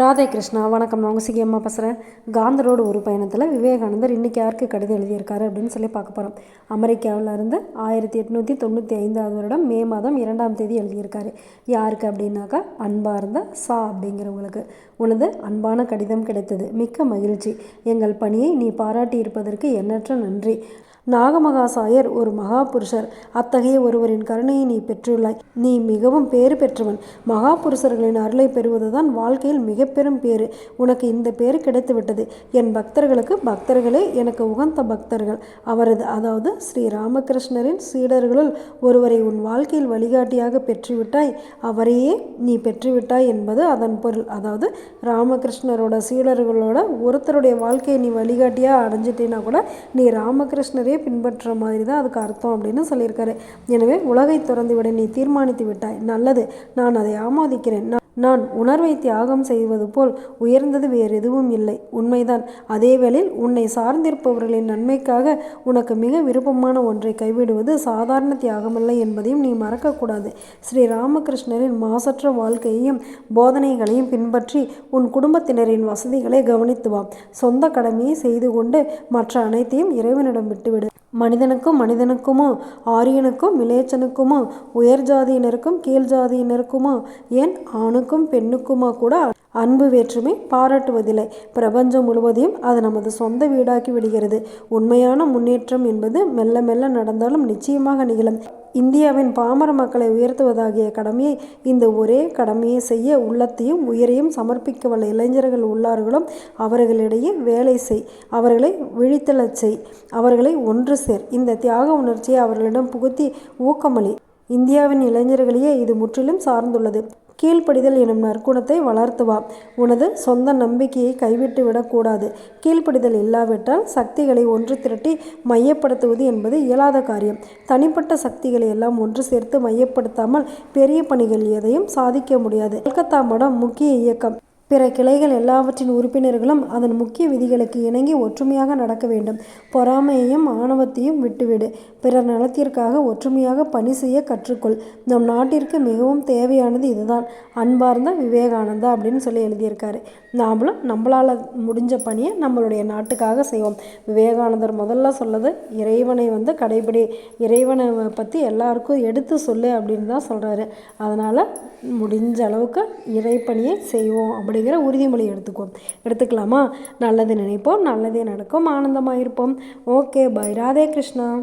ராதே கிருஷ்ணா வணக்கம். நான் உங்கள் சிகியம்மா பேசுகிறேன் காந்தரோடு ஒரு பயணத்தில் விவேகானந்தர் இன்றைக்கி யாருக்கு கடிதம் எழுதியிருக்காரு அப்படின்னு சொல்லி பார்க்க போகிறோம் அமெரிக்காவில் இருந்து ஆயிரத்தி எட்நூற்றி தொண்ணூற்றி ஐந்தாவது வருடம் மே மாதம் இரண்டாம் தேதி எழுதியிருக்காரு. யாருக்கு அப்படின்னாக்கா அன்பாக இருந்த சா அப்படிங்கிறவங்களுக்கு. உனது அன்பான கடிதம் கிடைத்தது. மிக்க மகிழ்ச்சி. எங்கள் பணியை நீ பாராட்டி இருப்பதற்கு எண்ணற்ற நன்றி. நாகமகாசாயர் ஒரு மகாபுருஷர். அத்தகைய ஒருவரின் கருணையை நீ பெற்றுள்ளாய். நீ மிகவும் பேறு பெற்றவன். மகாபுருஷர்களின் அருளை பெறுவதுதான் வாழ்க்கையில் மிக பெரும் பேறு. உனக்கு இந்த பேறு கிடைத்துவிட்டது. என் பக்தர்களுக்கு பக்தர்களே எனக்கு உகந்த பக்தர்கள். அவரது அதாவது ஸ்ரீ ராமகிருஷ்ணரின் சீடர்களுள் ஒருவரை உன் வாழ்க்கையில் வழிகாட்டியாக பெற்றுவிட்டாய். அவரையே நீ பெற்றுவிட்டாய் என்பது அதன் பொருள். அதாவது ராமகிருஷ்ணரோட சீடர்களோட ஒருத்தருடைய வாழ்க்கையை நீ வழிகாட்டியாக அடைஞ்சிட்டேன்னா கூட நீ ராமகிருஷ்ணரே முறையே பின்பற்ற மாதிரி தான் அதுக்கு அர்த்தம் அப்படின்னு சொல்லியிருக்காரு. எனவே உலகை திறந்து விட நீ தீர்மானித்து விட்டாய் நல்லது. நான் அதை ஆமோதிக்கிறேன். நான் உணர்வை தியாகம் செய்வது போல் உயர்ந்தது வேறு எதுவும் இல்லை. உண்மைதான். அதேவேளில் உன்னை சார்ந்திருப்பவர்களின் நன்மைக்காக உனக்கு மிக விருப்பமான ஒன்றை கைவிடுவது சாதாரண தியாகமல்ல என்பதையும் நீ மறக்கக்கூடாது. ஸ்ரீ ராமகிருஷ்ணரின் மாசற்ற வாழ்க்கையையும் போதனைகளையும் பின்பற்றி உன் குடும்பத்தினரின் வசதிகளை கவனித்துவாம் சொந்த கடமையை செய்து கொண்டு மற்ற அனைத்தையும் இறைவனிடம் விட்டுவிடு. மனிதனுக்கும் மனிதனுக்குமோ ஆரியனுக்கும் மிலேச்சனுக்குமோ உயர் ஜாதியினருக்கும் கீழ் ஜாதியினருக்குமோ ஏன் ஆணுக்கும் பெண்ணுக்குமா கூட அன்பு வேற்றுமை பாராட்டுவதில்லை. பிரபஞ்சம் முழுவதையும் அது நமது சொந்த வீடாக்கி விடுகிறது. உண்மையான முன்னேற்றம் என்பது மெல்ல மெல்ல நடந்தாலும் நிச்சயமாக நிகழும். இந்தியாவின் பாமர மக்களை உயர்த்துவதாகிய கடமையை இந்த ஒரே கடமையை செய்ய உள்ளத்தையும் உயிரையும் சமர்ப்பிக்க வல்ல இளைஞர்கள் உள்ளார்களும் அவர்களிடையே வேலை செய் அவர்களை விழித்தெழச் செய் அவர்களை ஒன்று சேர். இந்த தியாக உணர்ச்சியை அவர்களிடம் புகுத்தி ஊக்கமளி இந்தியாவின் இளைஞர்களையே இது முற்றிலும் சார்ந்துள்ளது. கீழ்ப்படிதல் எனும் நற்குணத்தை வளர்த்துவா. உனது சொந்த நம்பிக்கையை கைவிட்டு விடக்கூடாது கீழ்ப்படிதல் இல்லாவிட்டால் சக்திகளை ஒன்று திரட்டி மையப்படுத்துவது என்பது இயலாத காரியம். தனிப்பட்ட சக்திகளை எல்லாம் ஒன்று சேர்த்து மையப்படுத்தாமல் பெரிய பணிகள் எதையும் சாதிக்க முடியாது. கல்கத்தா மடம் முக்கிய இயக்கம். பிற கிளைகள் எல்லாவற்றின் உறுப்பினர்களும் அதன் முக்கிய விதிகளுக்கு இணங்கி ஒற்றுமையாக நடக்க வேண்டும். பொறாமையையும் ஆணவத்தையும் விட்டுவிடு. பிறர் நலத்திற்காக ஒற்றுமையாக பணி செய்ய கற்றுக்கொள். நம் நாட்டிற்கு மிகவும் தேவையானது இதுதான். அன்பார்ந்த விவேகானந்தா அப்படின்னு சொல்லி எழுதியிருக்காரு. நாமளும் நம்மளால் முடிஞ்ச பணியை நம்மளுடைய நாட்டுக்காக செய்வோம். விவேகானந்தர் முதல்ல சொல்லது இறைவனை வந்து கடைபிடி இறைவனை பற்றி எல்லாருக்கும் எடுத்து சொல்லு அப்படின்னு தான் சொல்கிறாரு அதனால் முடிஞ்ச அளவுக்கு இறைப்பணியை செய்வோம் அப்படி அப்படிங்கிற உறுதிமொழி எடுத்துக்குவோம் எடுத்துக்கலாமா? நல்லது நினைப்போம் நல்லதே நடக்கும் ஆனந்தமாக இருப்போம் ஓகே பை. ராதே கிருஷ்ணா.